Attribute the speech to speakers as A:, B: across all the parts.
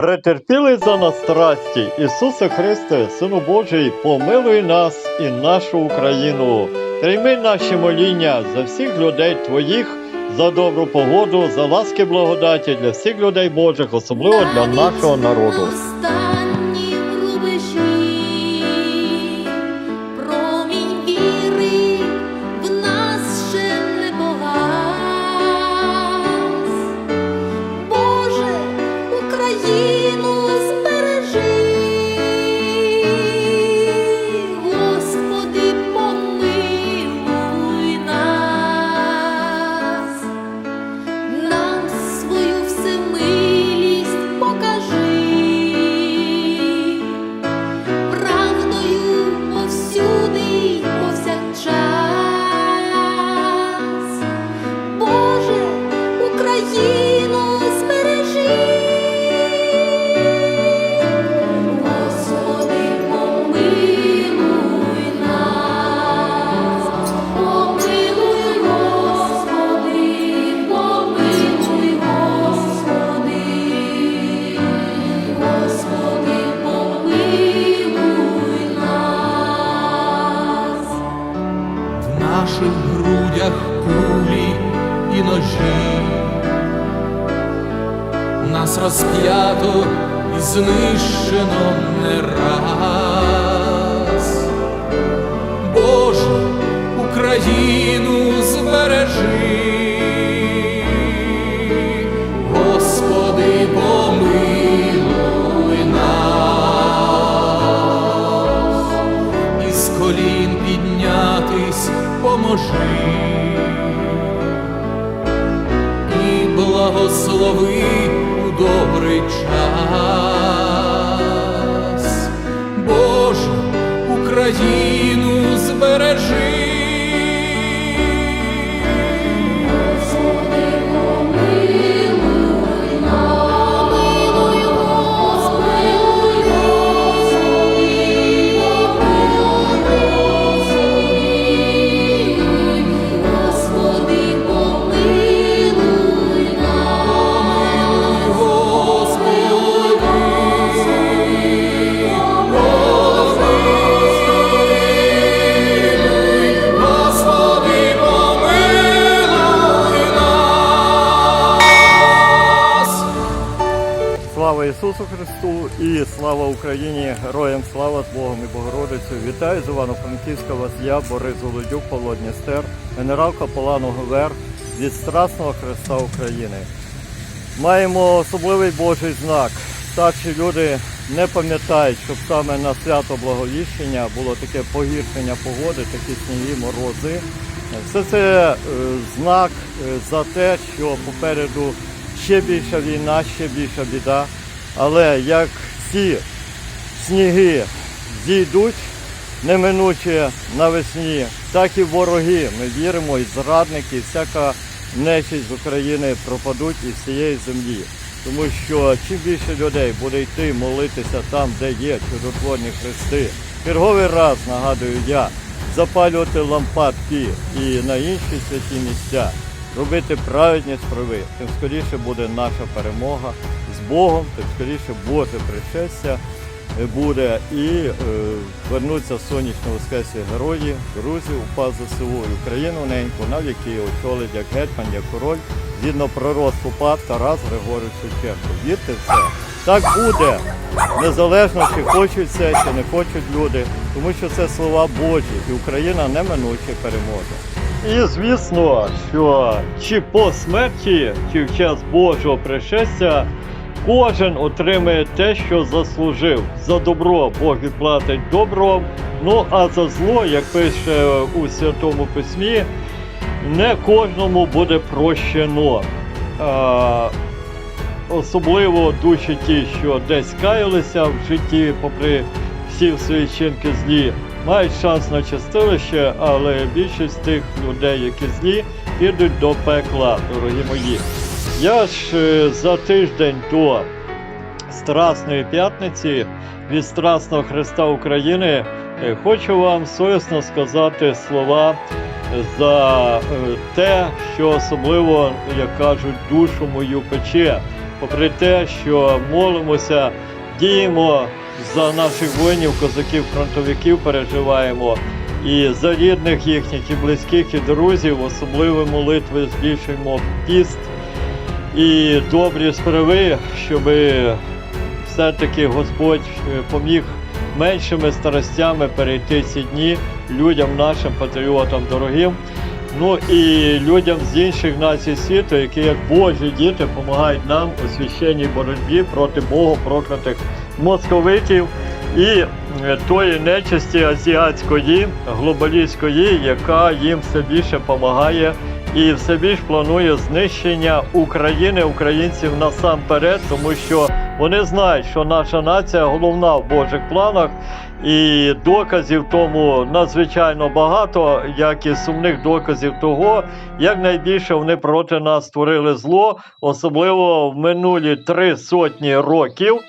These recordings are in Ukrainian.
A: Претерпілий за нас страсті, Ісусе Христе, Сину Божий, помилуй нас і нашу Україну. Прийми наші моління за всіх людей Твоїх, за добру погоду, за ласки благодаті для всіх людей Божих, особливо для нашого народу.
B: Нас
C: розп'ято і знищено не раз. Боже, Україну збережи, колін піднятись поможи. І благослови добрий час. Боже, Україну збережи.
A: І слава Україні! Героям слава з Богом і Богородицею! Вітаю з Івано-Франківська вас я, Борис Голодюк, Павло Дністер, генерал Капелану ГВР від Страсного Христа України. Маємо особливий Божий знак. Старші люди не пам'ятають, щоб саме на свято Благовіщення було таке погіршення погоди, такі сніги, морози. Все це е, знак е, за те, що попереду ще більша війна, ще більша біда. Але як ці сніги зійдуть неминуче навесні, так і вороги. Ми віримо, і зрадники, і всяка нечість з України пропадуть із цієї землі. Тому що чим більше людей буде йти молитися там, де є чудотворні хрести, черговий раз нагадую я, запалювати лампадки і на інші святі місця, робити праведні справи, тим скоріше буде наша перемога Богом, тим скоріше Боже пришестя буде і е, вернуться сонячно воскресі герої, друзі, упа ЗСУ і Україну неньку, на віки очолить як гетьман, як король, згідно пророцтву пад Тарас Григорович Шевченко. Вірте в це. Так буде, незалежно чи хочуть це, чи не хочуть люди, тому що це слова Божі, і Україна неминуче переможе. І звісно, що чи по смерті, чи в час Божого пришестя кожен отримає те, що заслужив. За добро Бог відплатить добром. Ну а за зло, як пише у Святому Письмі, не кожному буде прощено. А, особливо душі ті, що десь каялися в житті, попри всі свої чинки злі, мають шанс на чистилище, але більшість тих людей, які злі, підуть до пекла, дорогі мої. Я ж е, за тиждень до Страсної п'ятниці від Страсного Христа України е, хочу вам совісно сказати слова за е, те, що особливо, як кажуть, душу мою пече. попри те, що молимося, діємо за наших воїнів, козаків, фронтовиків, переживаємо. І за рідних їхніх, і близьких, і друзів, особливо молитви збільшуємо піст і добрі справи, щоб все-таки Господь е, поміг меншими старостями перейти ці дні людям нашим патріотам дорогим. Ну і людям з інших націй світу, які як Божі діти допомагають нам у священній боротьбі проти Бога проклятих московитів і е, тої нечисті азіатської, глобалістської, яка їм все більше допомагає і все більш планує знищення України, українців насамперед, тому що вони знають, що наша нація головна в Божих планах, і доказів тому надзвичайно багато, як і сумних доказів того, як найбільше вони проти нас створили зло, особливо в минулі три сотні років.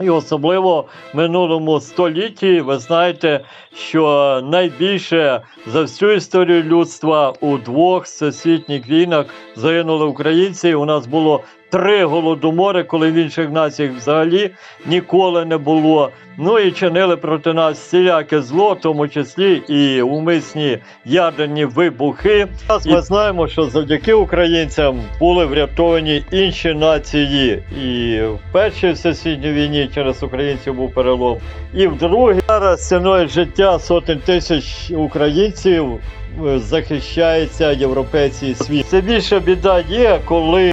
A: І особливо в минулому столітті ви знаєте, що найбільше за всю історію людства у двох всесвітніх війнах загинули українці. У нас було три голодомори, коли в інших націях взагалі ніколи не було. Ну і чинили проти нас всіляке зло, в тому числі і умисні ядерні вибухи. Зараз ми знаємо, що завдяки українцям були врятовані інші нації. І в першій всесвітній війні через українців був перелом. І в другій зараз ціною життя сотень тисяч українців захищається європейський світ. Це більше біда є, коли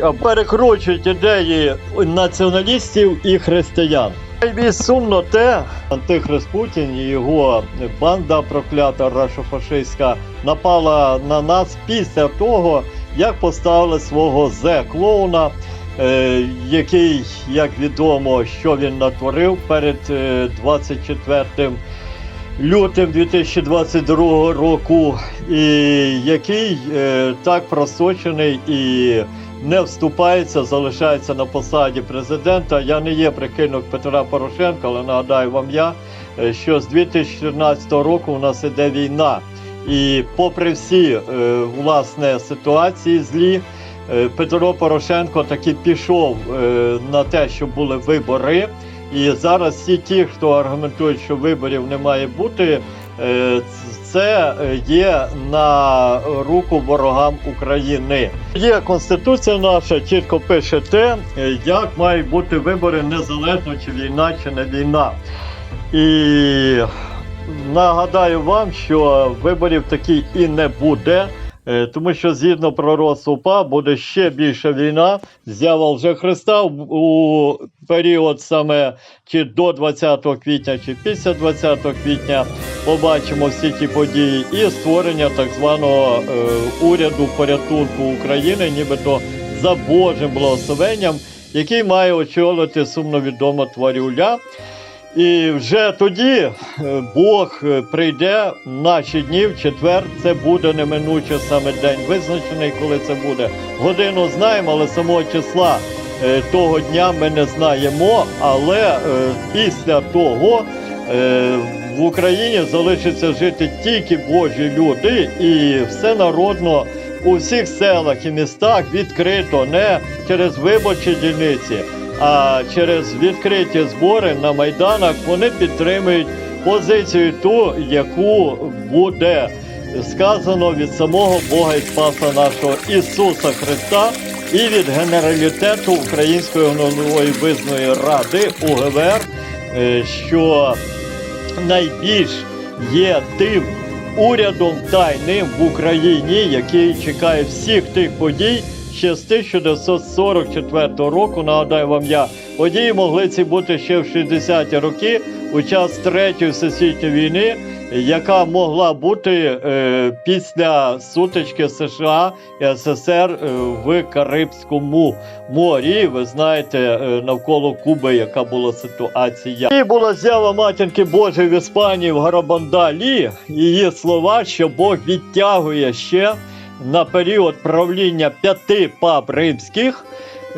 A: або перекручують ідеї націоналістів і християн. Найбільш сумно те, антихрист Путін і його банда проклята рашофашистська напала на нас після того, як поставили свого зе клоуна, е, який, як відомо, що він натворив перед е, 24 лютим 2022 року, і який е, так просочений і не вступається, залишається на посаді президента. Я не є прихильник Петра Порошенка, але нагадаю вам я, е, що з 2014 року у нас іде війна. І попри всі е, власне ситуації злі, е, Петро Порошенко таки пішов е, на те, щоб були вибори. І зараз всі ті, хто аргументують, що виборів не має бути, е, це є на руку ворогам України. Є конституція наша, чітко пише те, е, як мають бути вибори незалежно чи війна, чи не війна. І нагадаю вам, що виборів таки і не буде. Е, Тому що згідно пророцтва УПА буде ще більша війна. З'ява вже Христа у період саме чи до 20 квітня, чи після 20 квітня побачимо всі ті події і створення так званого е, уряду порятунку України, нібито за Божим благословенням, який має очолити сумновідома тварюля. І вже тоді е, Бог е, прийде в наші дні в четвер. Це буде неминуче саме день визначений, коли це буде. Годину знаємо, але самого числа е, того дня ми не знаємо. Але після того в Україні залишиться жити тільки Божі люди, і все народно у всіх селах і містах відкрито не через виборчі дільниці а через відкриті збори на майданах вони підтримують позицію ту, яку буде сказано від самого Бога і Спаса нашого Ісуса Христа і від генералітету Української нової визної ради УГВР, е, що найбільш є тим урядом тайним в Україні, який чекає всіх тих подій ще з 1944 року. Нагадаю вам я, події могли ці бути ще в 60-ті роки у час Третьої всесвітньої війни, яка могла бути е, після сутички США і СССР е, в Карибському морі. Ви знаєте, е, навколо Куби, яка була ситуація. І була з'ява матінки Божої в Іспанії в Гарабандалі. Її слова, що Бог відтягує ще на період правління п'яти пап римських.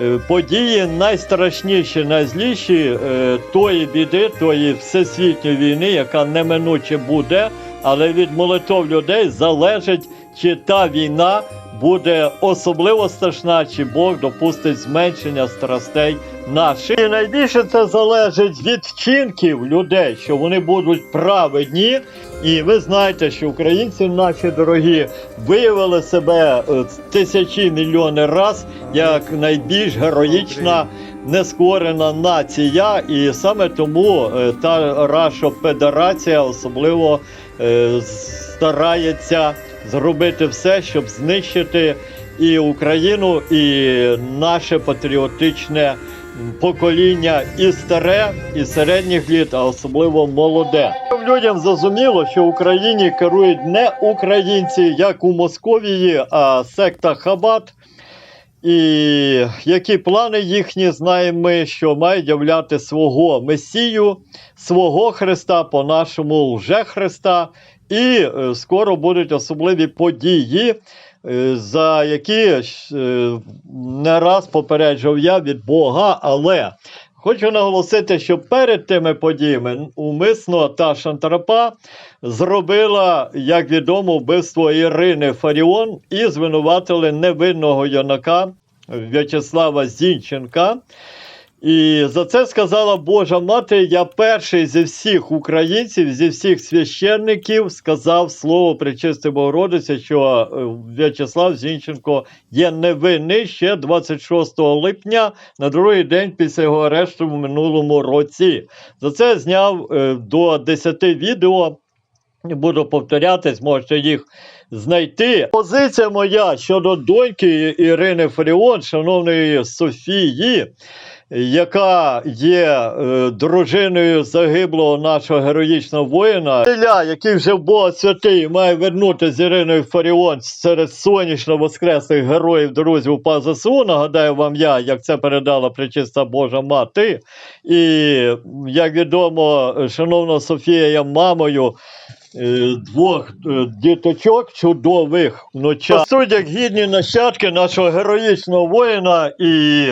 A: е, Події найстрашніші, найзліші е, тої біди, тої всесвітньої війни, яка неминуче буде, але від молитов людей залежить чи та війна буде особливо страшна, чи Бог допустить зменшення страстей наших. І найбільше це залежить від вчинків людей, що вони будуть праведні. І ви знаєте, що українці наші дорогі виявили себе е, тисячі мільйони раз як найбільш героїчна нескорена нація, і саме тому е, та Рашо-Федерація особливо е, старається зробити все, щоб знищити і Україну, і наше патріотичне покоління, і старе, і середніх літ, а особливо молоде. Людям зрозуміло, що в Україні керують не українці, як у Московії, а секта Хабат. І які плани їхні знаємо ми, що мають являти свого Месію, свого Христа, по-нашому лже Христа, і е, скоро будуть особливі події, е, за які е, не раз попереджав я від Бога, але хочу наголосити, що перед тими подіями умисно та Шантарапа зробила, як відомо, вбивство Ірини Фаріон і звинуватили невинного юнака В'ячеслава Зінченка. І за це сказала Божа мати: я перший зі всіх українців, зі всіх священників сказав слово Пречисти Богородиці, що е, В'ячеслав Зінченко є невинний ще 26 липня на другий день після його арешту в минулому році. За це зняв е, до 10 відео. Не буду повторятись, можете їх знайти. Позиція моя щодо доньки Ірини Фаріон, шановної Софії, яка є е, дружиною загиблого нашого героїчного воїна. Ілля, який вже в Бога святий, має вернути з Іриною Фаріон серед сонячно воскреслих героїв друзів УПА ЗСУ. Нагадаю вам я, як це передала пречиста Божа мати. І як відомо, шановна Софія є мамою двох е, діточок чудових суті, як гідні нащадки нашого героїчного воїна і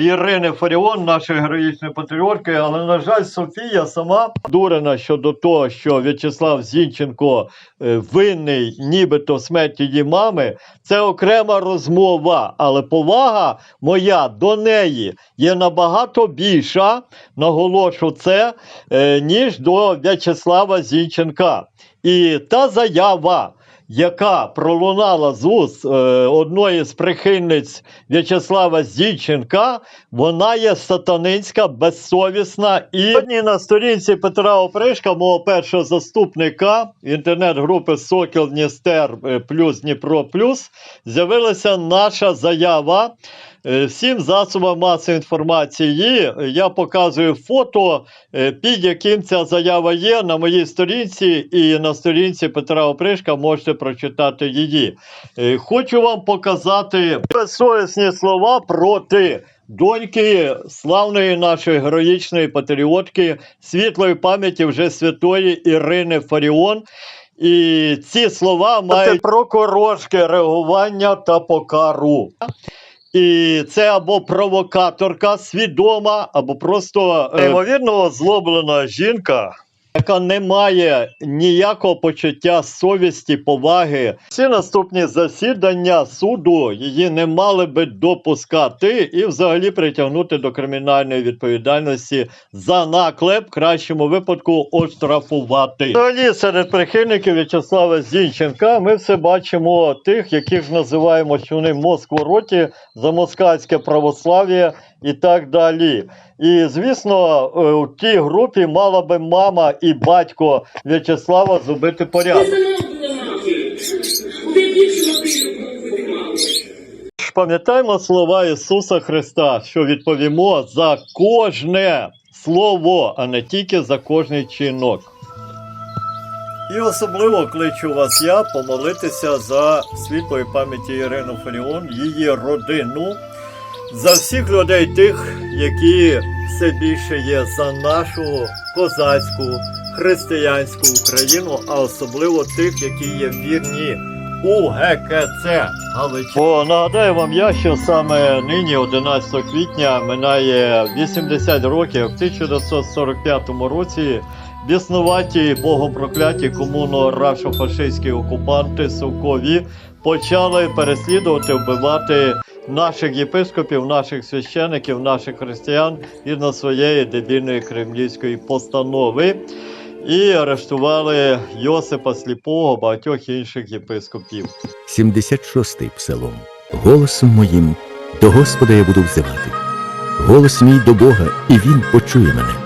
A: Ірини Фаріон, нашої героїчної патріотки, але, на жаль, Софія сама дурена щодо того, що В'ячеслав Зінченко е, винний, нібито смерті її мами. Це окрема розмова, але повага моя до неї є набагато більша, наголошу це, е, ніж до В'ячеслава Зінченка. І та заява, яка пролунала з уст е, одної з прихильниць В'ячеслава Зінченка, вона є сатанинська, безсовісна. І сьогодні на сторінці Петра Опришка, мого першого заступника інтернет-групи Сокіл Дністер плюс Дніпро Плюс, з'явилася наша заява. Е, Всім засобам масової інформації я показую фото, е, під яким ця заява є на моїй сторінці, і на сторінці Петра Опришка можете прочитати її. Е, Хочу вам показати безсовісні слова проти. Доньки славної нашої героїчної патріотки, світлої пам'яті вже святої Ірини Фаріон. І ці слова мають прокурорське реагування та покару. І це або провокаторка свідома, або просто е, ймовірно озлоблена жінка, яка не має ніякого почуття совісті, поваги. Всі наступні засідання суду її не мали би допускати і взагалі притягнути до кримінальної відповідальності за наклеп, в кращому випадку оштрафувати. Взагалі серед прихильників В'ячеслава Зінченка ми все бачимо тих, яких називаємо, що вони москвороті за москальське православ'я і так далі. І звісно, е, у тій групі мала би мама і батько В'ячеслава зробити порядок. Пам'ятаємо слова Ісуса Христа, що відповімо за кожне слово, а не тільки за кожний чинок. І особливо кличу вас я помолитися за світлої пам'яті Ірину Фаріон, її родину, за всіх людей тих, які все більше є за нашу козацьку християнську Україну, а особливо тих, які є вірні УГКЦ Галичина. Бо нагадаю вам я, що саме нині, 11 квітня, минає 80 років в 1945 році. Біснуваті богопрокляті комуно-рашо-фашистські окупанти совкові почали переслідувати, вбивати наших єпископів, наших священиків, наших християн згідно своєї дебільної кремлівської постанови і арештували Йосипа Сліпого, багатьох інших єпископів.
D: 76-й псалом. Голосом моїм до Господа я буду взивати. Голос мій до Бога, і Він почує мене.